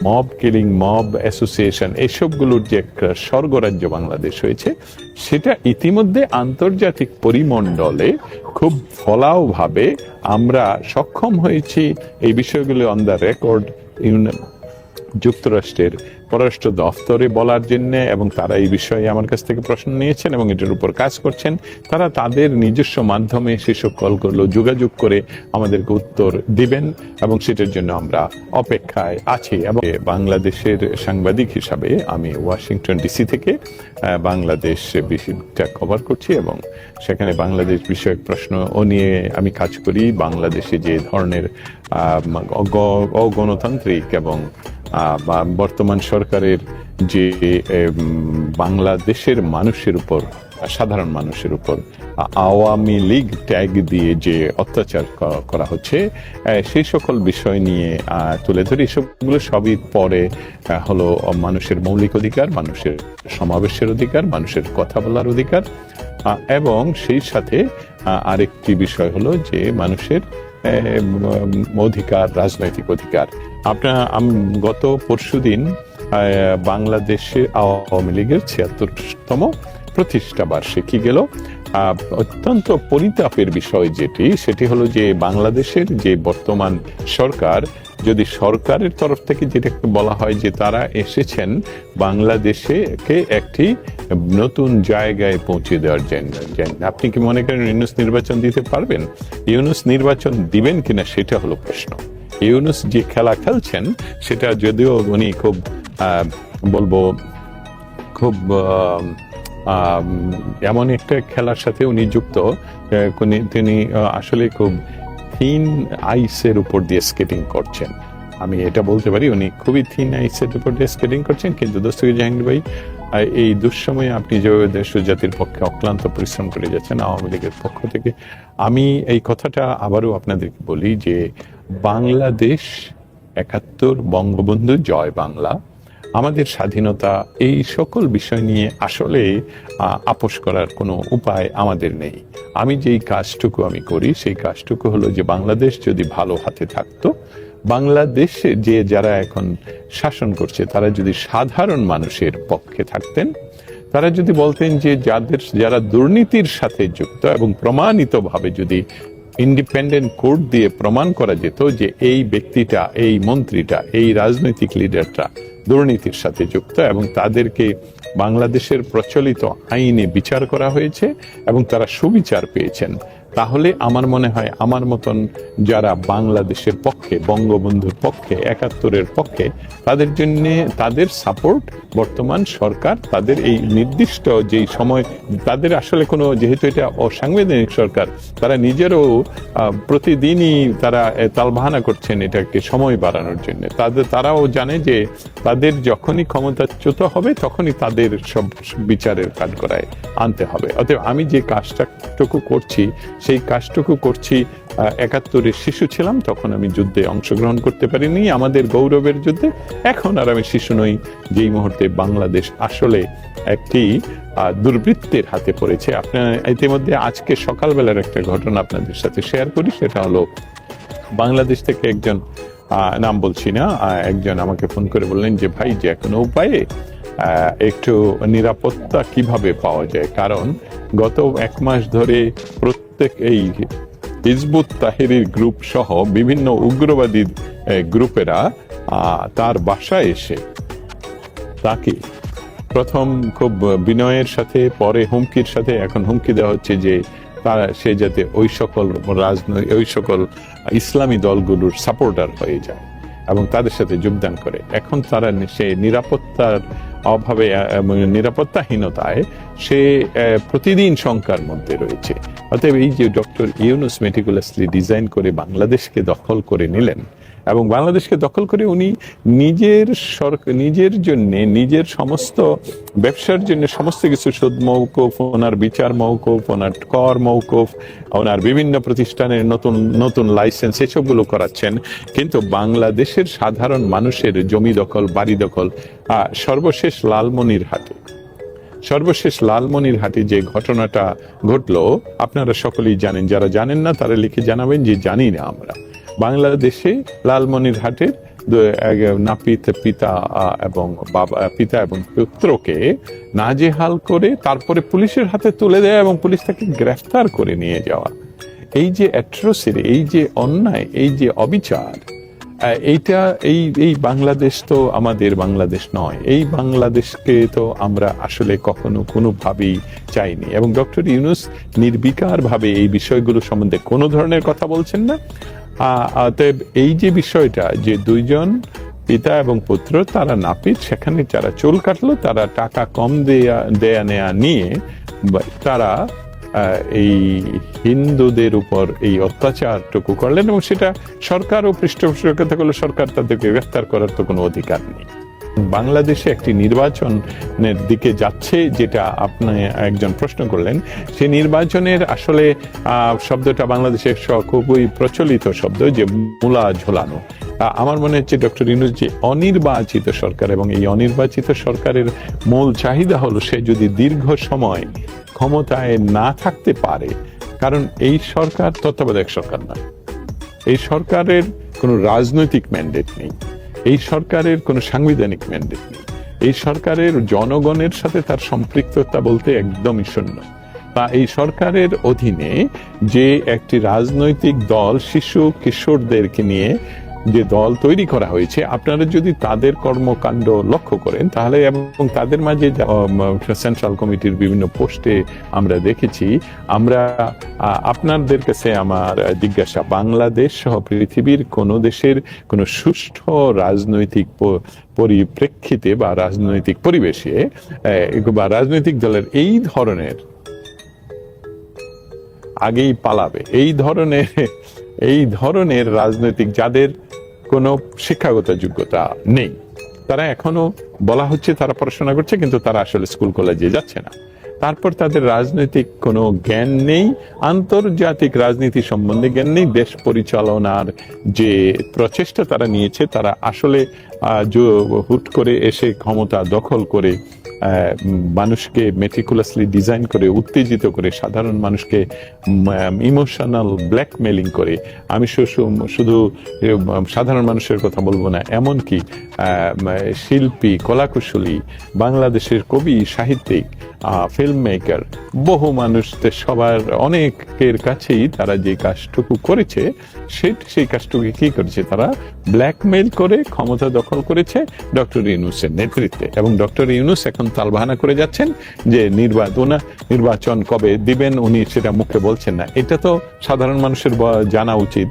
Mob killing mob association এসবগুলোর যে একটা স্বর্গরাজ্য বাংলাদেশ হয়েছে, সেটা ইতিমধ্যে আন্তর্জাতিক পরিমণ্ডলে খুব ফলাওভাবে আমরা সক্ষম হয়েছি এই বিষয়গুলো অন দ্য রেকর্ড যুক্তরাষ্ট্রের পররাষ্ট্র দফতরে বলার জন্য এবং তারা এই বিষয়ে আমার কাছ থেকে প্রশ্ন নিয়েছেন এবং এটার উপর কাজ করছেন, তারা তাদের নিজস্ব মাধ্যমে সেসব কলগুলো যোগাযোগ করে আমাদেরকে উত্তর দিবেন এবং সেটার জন্য আমরা অপেক্ষায় আছি। এবং বাংলাদেশের সাংবাদিক হিসাবে আমি ওয়াশিংটন ডিসি থেকে বাংলাদেশ বিষয়টা কভার করছি এবং সেখানে বাংলাদেশ বিষয়ক প্রশ্ন ও নিয়ে আমি কাজ করি। বাংলাদেশে যে ধরনের অগণতান্ত্রিক এবং বা বর্তমান সরকারের যে বাংলাদেশের মানুষের উপর, সাধারণ মানুষের উপর আওয়ামী লীগ ট্যাগ দিয়ে যে অত্যাচার করা হচ্ছে সেই সকল বিষয় নিয়ে তুলে ধরি এসবগুলো সবই পরে হলো মানুষের মৌলিক অধিকার, মানুষের সমাবেশের অধিকার, মানুষের কথা বলার অধিকার এবং সেই সাথে আরেকটি বিষয় হলো যে মানুষের অধিকার, রাজনৈতিক অধিকার। আপনার গত পরশু দিন বাংলাদেশে আওয়ামী লীগের ছিয়াত্তরতম প্রতিষ্ঠা বার্ষিকী গেল। অত্যন্ত পরিতাপের বিষয় যেটি, সেটি হলো যে বাংলাদেশের যে বর্তমান সরকার যদি সরকারের তরফ থেকে যেটাকে বলা হয় যে তারা এসেছেন বাংলাদেশে কে একটি নতুন জায়গায় পৌঁছে দেওয়ার জন্য। আপনি কি মনে করেন ইউনুস নির্বাচন দিতে পারবেন ইউনুস নির্বাচন দিবেন কিনা সেটা হলো প্রশ্ন ইউনুস যে খেলা খেলছেন, সেটা যদিও উনি খুব বলব, খুব এমন একটা খেলার সাথে উনি যুক্ত তিনি আসলে খুব থিন আইসের উপর দিয়ে স্কেটিং করছেন। আমি এটা বলতে পারি, উনি খুবই থিন আইসের উপর দিয়ে স্কেটিং করছেন, কিন্তু দোস্তগীর জাহাঙ্গীর ভাই এই দুঃসময়ে আপনি যেভাবে দেশ ও জাতির পক্ষে অক্লান্ত পরিশ্রম করে যাচ্ছেন, আওয়ামী লীগের পক্ষ থেকে, আমি এই কথাটা আবারও আপনাদেরকে বলি যে বাংলাদেশ একাত্তর বঙ্গবন্ধু জয় বাংলা আমাদের স্বাধীনতা, এই সকল বিষয় নিয়ে আসলে আপোষ করার কোনো উপায় আমাদের নেই। আমি যেই কাজটুকু আমি করি, সেই কাজটুকু হলো যে বাংলাদেশ যদি ভালো হাতে থাকতো, বাংলাদেশে যে যারা এখন শাসন করছে, তারা যদি সাধারণ মানুষের পক্ষে থাকতেন, তারা যদি বলতেন যে যাদের, যারা দুর্নীতির সাথে যুক্ত এবং প্রমাণিতভাবে যদি ইন্ডিপেন্ডেন্ট কোর্ট দিয়ে প্রমাণ করা যেত যে এই ব্যক্তিটা, এই মন্ত্রীটা, এই রাজনৈতিক লিডারটা দুর্নীতির সাথে যুক্ত এবং তাদেরকে বাংলাদেশের প্রচলিত আইনে বিচার করা হয়েছে এবং তারা সুবিচার পেয়েছেন। তাহলে আমার মনে হয় আমার মতন যারা বাংলাদেশের পক্ষে, বঙ্গবন্ধুর পক্ষে, একাত্তরের পক্ষে, তাদের জন্য তাদের সাপোর্ট বর্তমান সরকার, তাদের এই নির্দিষ্ট যেই সময়, তাদের আসলে কোনো যেহেতু এটা অসাংবিধানিক সরকার, তারা নিজেরও প্রতিদিনই তারা তালবাহানা করছেন এটাকে সময় বাড়ানোর জন্য। তাদের, তারাও জানে যে তাদের যখনই ক্ষমতাচ্যুত হবে, তখনই তাদের সব বিচারের কাজ করায় আনতে হবে। অতএব আমি যে কাজটাটুকু করছি সেই কাজটুকু করছি একাত্তরের শিশু ছিলাম, তখন আমি যুদ্ধে অংশগ্রহণ করতে পারিনি। আমাদের গৌরবের যুদ্ধে এখন আর আমি শিশু নই, যেই মুহূর্তে বাংলাদেশ আসলে একটি দুর্বৃত্তের হাতে পড়েছে। আপনার ইতিমধ্যে আজকে সকালবেলার একটা ঘটনা আপনাদের সাথে শেয়ার করি, সেটা হলো, বাংলাদেশ থেকে একজন নাম বলছি না একজন আমাকে ফোন করে বললেন যে, ভাই, যে কোনো উপায়ে একটু নিরাপত্তা কীভাবে পাওয়া যায়? কারণ গত এক মাস ধরে প্রত্যেক এই হিজবুত তাহিরির গ্রুপ সহ বিভিন্ন উগ্রবাদী গ্রুপেরা তার বাসায় এসে তাকে প্রথম খুব বিনয়ের সাথে, পরে হুমকির সাথে, এখন হুমকি দেওয়া হচ্ছে যে তারা, সে যাতে ওই সকল রাজনৈতিক ওই সকল ইসলামী দলগুলোর সাপোর্টার হয়ে যায় এবং তাদের সাথে যোগদান করে। এখন তারা সে নিরাপত্তার অভাবে আহ, নিরাপত্তাহীনতায় সে প্রতিদিন শঙ্কার মধ্যে রয়েছে। অতএব এই যে ডক্টর ইউনুস মেটিকুলাসলি ডিজাইন করে বাংলাদেশকে দখল করে নিলেন এবং বাংলাদেশকে দখল করে উনি নিজের সরকার নিজের জন্য, নিজের সমস্ত ব্যবসার জন্য সমস্ত কিছু সুদ মৌকুফ ওনার বিচার মৌকুফ ওনার কর মৌকুফ ওনার বিভিন্ন প্রতিষ্ঠানের নতুন নতুন লাইসেন্স এসবগুলো করাচ্ছেন। কিন্তু বাংলাদেশের সাধারণ মানুষের জমি দখল, বাড়ি দখল সর্বশেষ লালমনির হাটে। সর্বশেষ লালমনির হাটে যে ঘটনাটা ঘটলো, আপনারা সকলেই জানেন, যারা জানেন না তারা লিখে জানাবেন যে জানি না আমরা। বাংলাদেশে লালমনিরহাটের নাপিত পিতা এবং বাবা পিতা এবং পুত্রকে নাজেহাল করে তারপরে পুলিশের হাতে তুলে দেওয়া এবং পুলিশ তাকে গ্রেফতার করে নিয়ে যাওয়া। এই যে অ্যাট্রোসিটি, এই যে অন্যায়, এই যে অবিচার এইটা, এই এই বাংলাদেশ তো আমাদের বাংলাদেশ নয়। এই বাংলাদেশকে তো আমরা আসলে কখনো কোনোভাবেই চাইনি। এবং ডক্টর ইউনুস নির্বিকারভাবে এই বিষয়গুলো সম্বন্ধে কোনো ধরনের কথা বলছেন না। অতএব এই যে বিষয়টা যে দুইজন পিতা এবং পুত্র, তারা নাপিত, সেখানে যারা চুল কাটলো, তারা টাকা কম দেয়া দেয়া নেয়া নিয়ে তারা এই হিন্দুদের উপর এই অত্যাচারটুকু করলেন এবং সেটা সরকার ও পৃষ্ঠপোষকতা করলে সরকার তাদেরকে গ্রেফতার করার তো কোনো অধিকার নেই। বাংলাদেশে একটি নির্বাচনের দিকে যাচ্ছে যেটা আপনি একজন প্রশ্ন করলেন। সেই নির্বাচনের আসলে শব্দটা বাংলাদেশে স- খুবই প্রচলিত শব্দ যে মূলা ঝোলানো। আমার মনে হচ্ছে ডক্টর ইনুস যে অনির্বাচিত সরকার এবং এই অনির্বাচিত সরকারের মূল চাহিদা হলো সে যদি দীর্ঘ সময় ক্ষমতায় না থাকতে পারে, কারণ এই সরকার তত্ত্বাবধায়ক সরকার নয়। এই সরকারের কোনো রাজনৈতিক ম্যান্ডেট নেই। এই সরকারের কোনো সাংবিধানিক ম্যান্ডেট নেই। এই সরকারের জনগণের সাথে তার সম্পৃক্ততা বলতে একদমই শূন্য। বা এই সরকারের অধীনে যে একটি রাজনৈতিক দল শিশু কিশোরদেরকে নিয়ে যে দল তৈরি করা হয়েছে, আপনারা যদি তাদের কর্মকাণ্ড লক্ষ্য করেন, তাহলে এবং তাদের মাঝে সেন্ট্রাল কমিটির বিভিন্ন পোস্টে আমরা দেখেছি, আমরা আপনাদের কাছে আমার জিজ্ঞাসা, বাংলাদেশ সহ পৃথিবীর কোন দেশের কোন সুষ্ঠু রাজনৈতিক পরিপ্রেক্ষিতে বা রাজনৈতিক পরিবেশে বা রাজনৈতিক দলের এই ধরনের আগেই পালাবে, এই ধরনের এই ধরনের রাজনৈতিক যাদের কোনো শিক্ষাগত যোগ্যতা নেই, তারা এখনও বলা হচ্ছে তারা পড়াশোনা করছে, কিন্তু তারা আসলে স্কুল কলেজে যাচ্ছে না। তারপর তাদের রাজনৈতিক কোনো জ্ঞান নেই, আন্তর্জাতিক রাজনীতি সম্বন্ধে জ্ঞান নেই, দেশ পরিচালনার যে প্রচেষ্টা তারা নিয়েছে, তারা আসলে হুট করে এসে ক্ষমতা দখল করে মানুষকে মেটিকুলাসলি ডিজাইন করে, উত্তেজিত করে, সাধারণ মানুষকে ইমোশনাল ব্ল্যাকমেলিং করে। আমি শুধু সাধারণ মানুষের কথা বলব না, এমনকি শিল্পী, কলাকুশলী, বাংলাদেশের কবি, সাহিত্যিক ফিল্ম মেকার বহু মানুষদের সবার অনেকের কাছেই তারা যে কাজটুকু করেছে, সে সেই কাজটুকু কি করেছে? তারা ব্ল্যাকমেল করে ক্ষমতা দখল করেছে ডক্টর ইউনুসের নেতৃত্বে। এবং ডক্টর ইউনুস এখন তালবাহানা করে যাচ্ছেন যে নির্বাচন নির্বাচন কবে দিবেন, উনি সেটা মুখে বলছেন না। এটা তো সাধারণ মানুষের জানা উচিত।